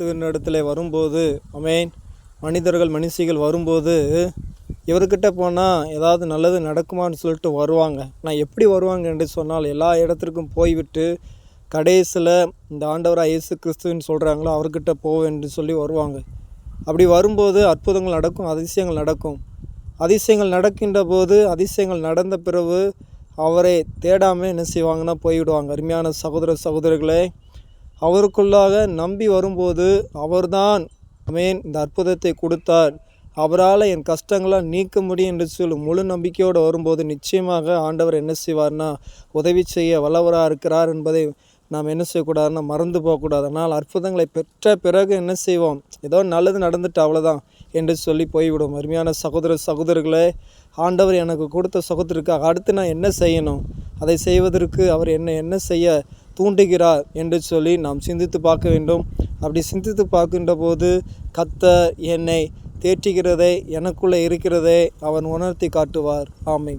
கிறிஸ்துவின் இடத்துல வரும்போது அமேன் மனிதர்கள் மனுஷிகள் வரும்போது இவர்கிட்ட போனால் ஏதாவது நல்லது நடக்குமான்னு சொல்லிட்டு வருவாங்க. நான் எப்படி வருவாங்க என்று சொன்னால் எல்லா இடத்திற்கும் போய்விட்டு கடைசியில் இந்த ஆண்டவராக இயேசு கிறிஸ்துவின்னு சொல்கிறாங்களோ அவர்கிட்ட போவேன் என்று சொல்லி வருவாங்க. அப்படி வரும்போது அற்புதங்கள் நடக்கும் அதிசயங்கள் நடக்கும். அதிசயங்கள் நடக்கின்ற போது அதிசயங்கள் நடந்த பிறகு அவரை தேடாமல் என்ன செய்வாங்கன்னா போய்விடுவாங்க. அருமையான சகோதர சகோதரிகளே அவருக்குள்ளாக நம்பி வரும்போது அவர்தான் அமேன் இந்த அற்புதத்தை கொடுத்தார். அவரால் என் கஷ்டங்களை நீக்க முடியும் என்று சொல்லி முழு நம்பிக்கையோடு வரும்போது நிச்சயமாக ஆண்டவர் என்ன செய்வார்னா உதவி செய்ய வல்லவராக இருக்கிறார் என்பதை நாம் என்ன செய்யக்கூடாதுன்னா மறந்து போகக்கூடாது. ஆனால் அற்புதங்களை பெற்ற பிறகு என்ன செய்வோம்? ஏதோ நல்லது நடந்துட்டு அவ்வளோதான் என்று சொல்லி போய்விடும் அருமையான சகோதர சகோதரர்களே ஆண்டவர் எனக்கு கொடுத்த சுகத்திற்காக அடுத்து நான் என்ன செய்யணும்? அதை செய்வதற்கு அவர் என்ன என்ன செய்ய தூண்டுகிறார் என்று சொல்லி நாம் சிந்தித்து பார்க்க வேண்டும். அப்படி சிந்தித்து பார்க்கின்ற போது கத்த என்னை தேற்றுகிறதை எனக்குள்ளே இருக்கிறதை அவன் உணர்த்தி காட்டுவார். ஆமை